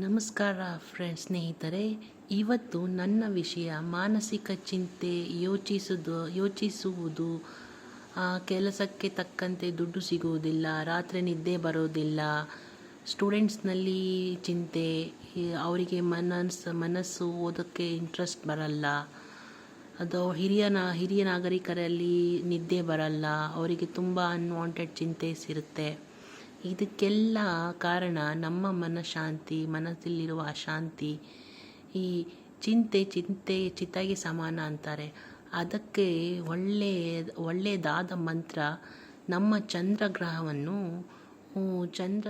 ನಮಸ್ಕಾರ ಫ್ರೆಂಡ್ಸ್ ಸ್ನೇಹಿತರೆ, ಇವತ್ತು ನನ್ನ ವಿಷಯ ಮಾನಸಿಕ ಚಿಂತೆ ಯೋಚಿಸುದು, ಯೋಚಿಸುವುದು. ಕೆಲಸಕ್ಕೆ ತಕ್ಕಂತೆ ದುಡ್ಡು ಸಿಗುವುದಿಲ್ಲ, ರಾತ್ರಿ ನಿದ್ದೆ ಬರೋದಿಲ್ಲ ಸ್ಟೂಡೆಂಟ್ಸ್ನಲ್ಲಿ ಚಿಂತೆ ಅವರಿಗೆ ಮನಸ್ಸು ಮನಸ್ಸು ಓದೋಕ್ಕೆ ಇಂಟ್ರೆಸ್ಟ್ ಬರಲ್ಲ, ಅದು ಹಿರಿಯ ಹಿರಿಯ ನಾಗರಿಕರಲ್ಲಿ ನಿದ್ದೆ ಬರಲ್ಲ, ಅವರಿಗೆ ತುಂಬ ಅನ್ವಾಂಟೆಡ್ ಚಿಂತೆ ಇರುತ್ತೆ. ಇದಕ್ಕೆಲ್ಲ ಕಾರಣ ನಮ್ಮ ಮನಃಶಾಂತಿ ಮನಸ್ಸಲ್ಲಿರುವ ಅಶಾಂತಿ. ಈ ಚಿಂತೆ ಚಿಂತೆ ಚಿತ್ತಾಗಿ ಸಮಾನ ಅಂತಾರೆ. ಅದಕ್ಕೆ ಒಳ್ಳೆಯ ಒಳ್ಳೆಯದಾದ ಮಂತ್ರ ನಮ್ಮ ಚಂದ್ರಗ್ರಹವನ್ನು ಚಂದ್ರ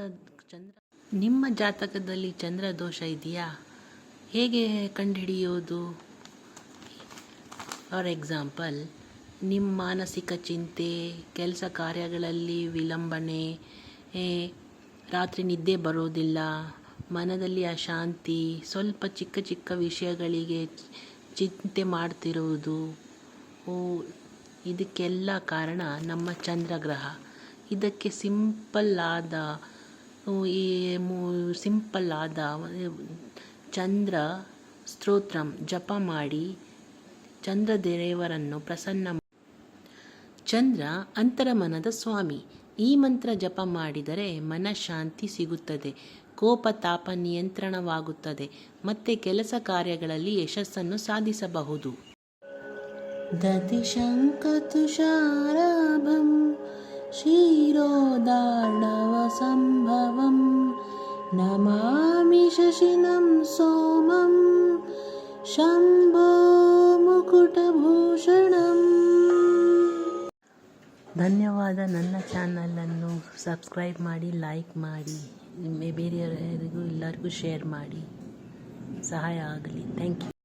ಚಂದ್ರ. ನಿಮ್ಮ ಜಾತಕದಲ್ಲಿ ಚಂದ್ರ ದೋಷ ಇದೆಯಾ? ಹೇಗೆ ಕಂಡುಹಿಡಿಯೋದು ಫಾರ್ ಎಕ್ಸಾಂಪಲ್ ನಿಮ್ಮ ಮಾನಸಿಕ ಚಿಂತೆ, ಕೆಲಸ ಕಾರ್ಯಗಳಲ್ಲಿ ವಿಳಂಬನೆ ರಾತ್ರಿ ನಿದ್ದೆ ಬರೋದಿಲ್ಲ, ಮನದಲ್ಲಿ ಅಶಾಂತಿ, ಸ್ವಲ್ಪ ಚಿಕ್ಕ ಚಿಕ್ಕ ವಿಷಯಗಳಿಗೆ ಚಿಂತೆ ಮಾಡ್ತಿರುವುದು. ಇದಕ್ಕೆಲ್ಲ ಕಾರಣ ನಮ್ಮ ಚಂದ್ರಗ್ರಹ. ಇದಕ್ಕೆ ಸಿಂಪಲ್ ಆದ ಈ ಸಿಂಪಲ್ ಆದ ಚಂದ್ರ ಸ್ತೋತ್ರಂ, ಜಪ ಮಾಡಿ ಚಂದ್ರ ದೇವರನ್ನು ಪ್ರಸನ್ನ ಚಂದ್ರ ಅಂತರಮನದ ಸ್ವಾಮಿ. ಈ ಮಂತ್ರ ಜಪ ಮಾಡಿದರೆ ಮನಃಶಾಂತಿ ಸಿಗುತ್ತದೆ. ಕೋಪ, ತಾಪ ನಿಯಂತ್ರಣವಾಗುತ್ತದೆ. ಮತ್ತೆ ಕೆಲಸ ಕಾರ್ಯಗಳಲ್ಲಿ ಯಶಸ್ಸನ್ನು ಸಾಧಿಸಬಹುದು. ದತಿಶಂಕತುಷಾರಾಭಂ ಸಂಭವಂ ನಮಾಮಿ ಶಶಿನಂ ಸೋಮಂ ಶಂಭೋ ಮುಕುಟಭೂಷಣಂ ಧನ್ಯವಾದ ನನ್ನ ಚಾನಲನ್ನು ಸಬ್ಸ್ಕ್ರೈಬ್ ಮಾಡಿ, ಲೈಕ್ ಮಾಡಿ ಬೇರೆಯವರಿಗೂ ಎಲ್ಲರಿಗೂ ಶೇರ್ ಮಾಡಿ. ಸಹಾಯ ಆಗಲಿ. Thank you.